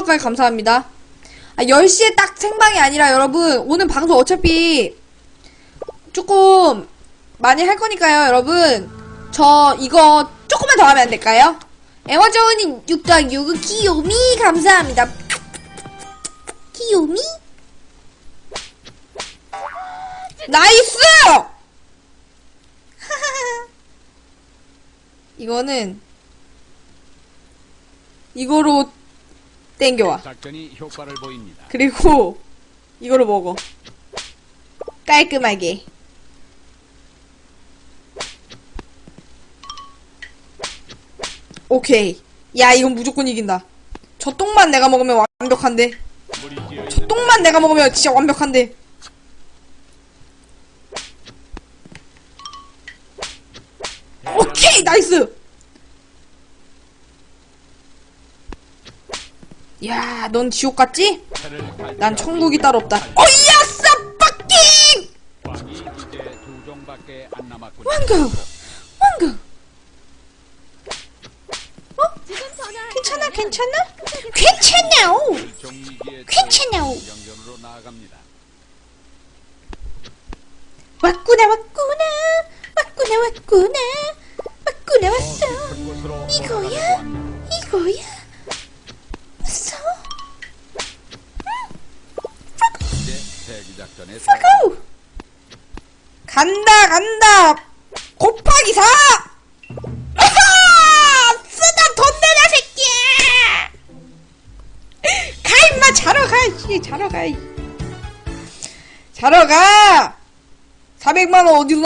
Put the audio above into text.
1500원까지 감사합니다. 아, 10시에 딱 생방이 아니라 여러분, 오늘 방송 어차피 조금 많이 할 거니까요, 여러분. 저 이거 조금만 더 하면 안 될까요? 에머저우님 6.6은 귀요미 감사합니다. 귀요미? 나이스! 이거는 이거로 땡겨와. 그리고 이거로 먹어. 깔끔하게. 오케이. 야, 이건 무조건 이긴다. 저 똥만 내가 먹으면 완벽한데. 저 똥만 내가 먹으면 진짜 완벽한데. 오케이, 나이스! 야, 넌 지옥 같지? 난 천국이 따로 없다. 안 남았군요. 왕가! 왕가! 지금 전화 괜찮아, 괜찮아? 괜찮아오! 괜찮아오! 왔구나, 왔구나! 왔구나, 왔구나! 왔구나, 왔어! 이거야? 이거야? 대기 작전에 고! 간다, 간다! 곱하기 4! 아하! 쓰다 돈 내라, 새끼야! 가, 임마! 자러 가, 씨! 자러 가, 이. 자러 가! 400만원 어디로